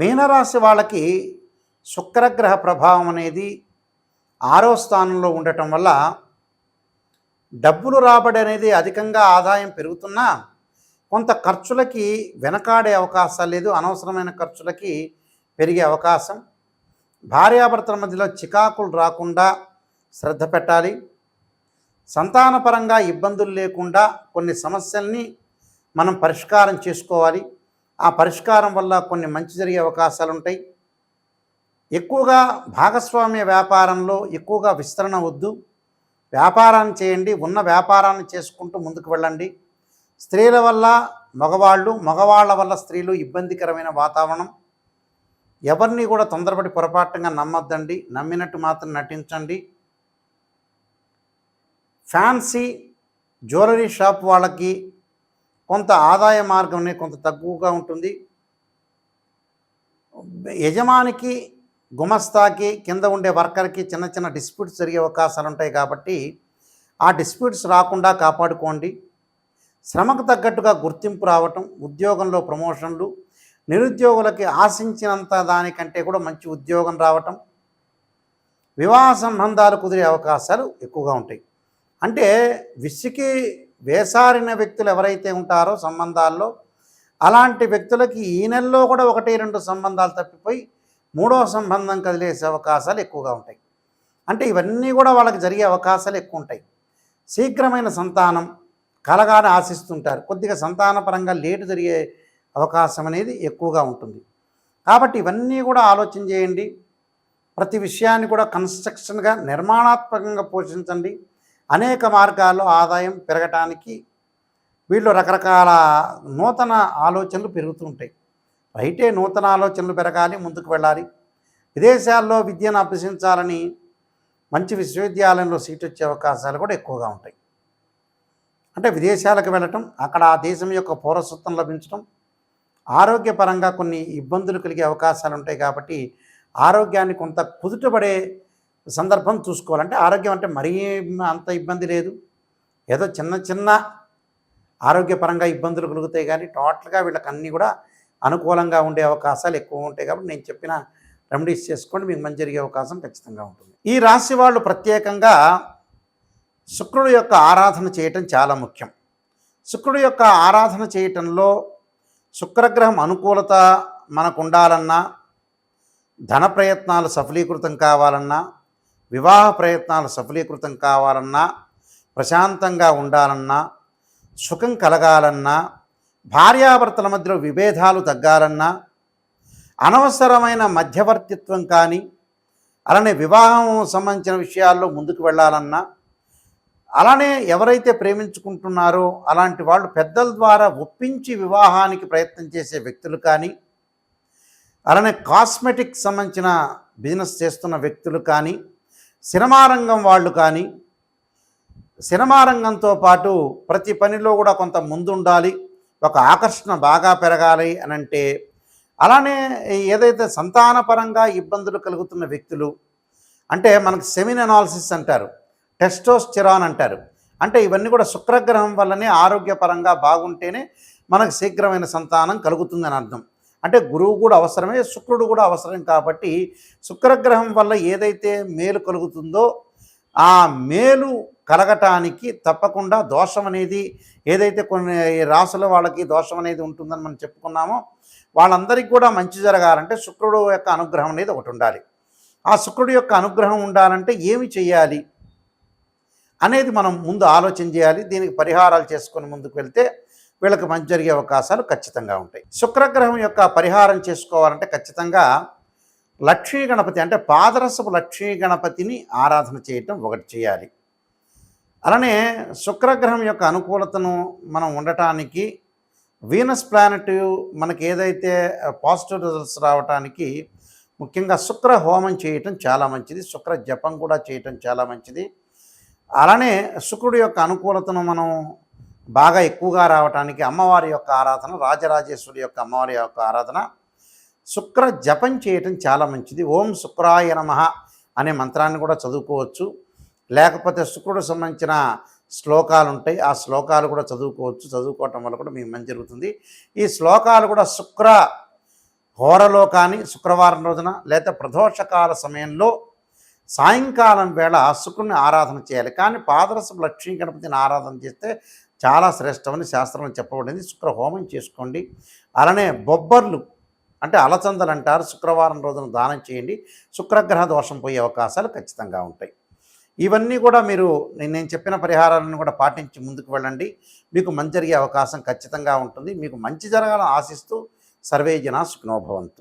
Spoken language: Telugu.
మీనరాశి వాళ్ళకి శుక్రగ్రహ ప్రభావం అనేది ఆరో స్థానంలో ఉండటం వల్ల డబ్బులు రాబడి అనేది అధికంగా ఆదాయం పెరుగుతున్నా కొంత ఖర్చులకి వెనకాడే అవకాశాలు లేదు అనవసరమైన ఖర్చులకి పెరిగే అవకాశం. భార్యాభర్తల మధ్యలో చికాకులు రాకుండా శ్రద్ధ పెట్టాలి. సంతానపరంగా ఇబ్బందులు లేకుండా కొన్ని సమస్యల్ని మనం పరిష్కారం చేసుకోవాలి. ఆ పరిష్కారం వల్ల కొన్ని మంచి జరిగే అవకాశాలు ఉంటాయి ఎక్కువగా భాగస్వామ్య వ్యాపారంలో ఎక్కువగా విస్తరణ వద్దు. వ్యాపారాన్ని చేయండి ఉన్న వ్యాపారాన్ని చేసుకుంటూ ముందుకు వెళ్ళండి. స్త్రీల వల్ల మగవాళ్ళు మగవాళ్ళ వల్ల స్త్రీలు ఇబ్బందికరమైన వాతావరణం. ఎవరిని కూడా తొందరపడి పొరపాటుగా నమ్మొద్దండి. నమ్మినట్టు మాత్రం నటించండి. ఫ్యాన్సీ జ్యువెలరీ షాప్ వాళ్ళకి కొంత ఆదాయ మార్గం అనేది కొంత తక్కువగా ఉంటుంది. యజమానికి గుమస్తాకి కింద ఉండే వర్కర్కి చిన్న చిన్న డిస్ప్యూట్స్ జరిగే అవకాశాలు ఉంటాయి కాబట్టి ఆ డిస్ప్యూట్స్ రాకుండా కాపాడుకోండి. శ్రమకు తగ్గట్టుగా గుర్తింపు రావటం ఉద్యోగంలో ప్రమోషన్లు నిరుద్యోగులకి ఆశించినంత దానికంటే కూడా మంచి ఉద్యోగం రావటం వివాహ సంబంధాలు కుదిరే అవకాశాలు ఎక్కువగా ఉంటాయి. అంటే విసికి వేసారిన వ్యక్తులు ఎవరైతే ఉంటారో సంబంధాల్లో అలాంటి వ్యక్తులకి ఈ నెలలో కూడా ఒకటి రెండు సంబంధాలు తప్పిపోయి మూడవ సంబంధం కదిలేసే అవకాశాలు ఎక్కువగా ఉంటాయి. అంటే ఇవన్నీ కూడా వాళ్ళకి జరిగే అవకాశాలు ఎక్కువ ఉంటాయి. శీఘ్రమైన సంతానం కలగానే ఆశిస్తుంటారు. కొద్దిగా సంతానపరంగా లేటు జరిగే అవకాశం అనేది ఎక్కువగా ఉంటుంది. కాబట్టి ఇవన్నీ కూడా ఆలోచన చేయండి. ప్రతి విషయాన్ని కూడా కన్స్ట్రక్షన్గా నిర్మాణాత్మకంగా పోషించండి. అనేక మార్గాల్లో ఆదాయం పెరగటానికి వీళ్ళు రకరకాల నూతన ఆలోచనలు పెరుగుతుంటాయి. రైటే నూతన ఆలోచనలు పెరగాలి ముందుకు వెళ్ళాలి. విదేశాల్లో విద్యను అభ్యసించాలని మంచి విశ్వవిద్యాలయంలో సీట్ వచ్చే అవకాశాలు కూడా ఎక్కువగా ఉంటాయి. అంటే విదేశాలకు వెళ్ళటం అక్కడ ఆ దేశం యొక్క పౌరసత్వం లభించడం ఆరోగ్యపరంగా కొన్ని ఇబ్బందులు కలిగే అవకాశాలు ఉంటాయి కాబట్టి ఆరోగ్యాన్ని కొంత కుదుటపడే సందర్భం చూసుకోవాలంటే ఆరోగ్యం అంటే మరీ అంత ఇబ్బంది లేదు. ఏదో చిన్న చిన్న ఆరోగ్యపరంగా ఇబ్బందులు కలుగుతాయి కానీ టోటల్గా వీళ్ళకి అన్నీ కూడా అనుకూలంగా ఉండే అవకాశాలు ఎక్కువ ఉంటాయి కాబట్టి నేను చెప్పిన రెమెడీస్ చేసుకోండి మీకు మంచి జరిగే అవకాశం ఖచ్చితంగా ఉంటుంది. ఈ రాశి వాళ్ళు ప్రత్యేకంగా శుక్రుడు యొక్క ఆరాధన చేయటం చాలా ముఖ్యం. శుక్రుడు యొక్క ఆరాధన చేయటంలో శుక్రగ్రహం అనుకూలత మనకు ఉండాలన్నా ధన ప్రయత్నాలు సఫలీకృతం కావాలన్నా వివాహ ప్రయత్నాలు సఫలీకృతం కావాలన్నా ప్రశాంతంగా ఉండాలన్నా సుఖం కలగాలన్నా భార్యాభర్తల మధ్యలో విభేదాలు తగ్గాలన్నా అనవసరమైన మధ్యవర్తిత్వం కానీ అలానే వివాహం సంబంధించిన విషయాల్లో ముందుకు వెళ్ళాలన్నా అలానే ఎవరైతే ప్రేమించుకుంటున్నారో అలాంటి వాళ్ళు పెద్దల ద్వారా ఒప్పించి వివాహానికి ప్రయత్నం చేసే వ్యక్తులు కానీ అలానే కాస్మెటిక్ సంబంధించిన బిజినెస్ చేస్తున్న వ్యక్తులు కానీ సినిమారంగం వాళ్ళు కానీ సినిమారంగంతో పాటు ప్రతి పనిలో కూడా కొంత ముందుండాలి ఒక ఆకర్షణ బాగా పెరగాలి అని అంటే అలానే ఏదైతే సంతానపరంగా ఇబ్బందులు కలుగుతున్న వ్యక్తులు అంటే మనకు సెమిన్ అనాలిసిస్ అంటారు టెస్టోస్టిరాన్ అంటారు అంటే ఇవన్నీ కూడా శుక్రగ్రహం వల్లనే ఆరోగ్యపరంగా బాగుంటేనే మనకు శీఘ్రమైన సంతానం కలుగుతుందని అర్థం. అంటే గురువు కూడా అవసరమే శుక్రుడు కూడా అవసరం కాబట్టి శుక్రగ్రహం వల్ల ఏదైతే మేలు కలుగుతుందో ఆ మేలు కలగటానికి తప్పకుండా దోషం అనేది ఏదైతే కొన్ని రాసుల వాళ్ళకి దోషం అనేది ఉంటుందని మనం చెప్పుకున్నామో వాళ్ళందరికీ కూడా మంచి జరగాలంటే శుక్రుడు యొక్క అనుగ్రహం అనేది ఒకటి ఉండాలి. ఆ శుక్రుడు యొక్క అనుగ్రహం ఉండాలంటే ఏమి చేయాలి అనేది మనం ముందు ఆలోచన చేయాలి దీనికి పరిహారాలు చేసుకొని ముందుకు వెళ్తే వీళ్ళకి మంచి జరిగే అవకాశాలు ఖచ్చితంగా ఉంటాయి. శుక్రగ్రహం యొక్క పరిహారం చేసుకోవాలంటే ఖచ్చితంగా లక్ష్మీ గణపతి అంటే పాదరసపు లక్ష్మీ గణపతిని ఆరాధన చేయటం ఒకటి చేయాలి. అలానే శుక్రగ్రహం యొక్క అనుకూలతను మనం ఉండటానికి వీనస్ ప్లానెట్ మనకి ఏదైతే పాజిటివ్ రిజల్ట్స్ రావటానికి ముఖ్యంగా శుక్ర హోమం చేయటం చాలా మంచిది. శుక్ర జపం కూడా చేయటం చాలా మంచిది. అలానే శుక్రుడి యొక్క అనుకూలతను మనం బాగా ఎక్కువగా రావటానికి అమ్మవారి యొక్క ఆరాధన రాజరాజేశ్వరి యొక్క అమ్మవారి యొక్క ఆరాధన. శుక్ర జపం చేయటం చాలా మంచిది. ఓం శుక్రాయ నమ అనే మంత్రాన్ని కూడా చదువుకోవచ్చు. లేకపోతే శుక్రుడు సంబంధించిన శ్లోకాలు ఉంటాయి. ఆ శ్లోకాలు కూడా చదువుకోవచ్చు. చదువుకోవటం వల్ల కూడా మీకు మంచి జరుగుతుంది. ఈ శ్లోకాలు కూడా శుక్ర హోరలో కానీ శుక్రవారం రోజున లేదా ప్రదోషకాల సమయంలో సాయంకాలం వేళ శుక్రుని ఆరాధన చేయాలి. కానీ పాదరస లక్ష్మీ గణపతిని ఆరాధన చేస్తే చాలా శ్రేష్టమని శాస్త్రంలో చెప్పబడింది. శుక్ర హోమం చేసుకోండి. అలానే బొబ్బర్లు అంటే అలచందలు అంటారు. శుక్రవారం రోజున దానం చేయండి. శుక్రగ్రహ దోషం పోయే అవకాశాలు ఖచ్చితంగా ఉంటాయి. ఇవన్నీ కూడా మీరు నేను చెప్పిన పరిహారాలను కూడా పాటించి ముందుకు వెళ్ళండి. మీకు మంచి జరిగే అవకాశం ఖచ్చితంగా ఉంటుంది. మీకు మంచి జరగాలని ఆశిస్తూ సర్వే జన సుఖనోభవంతు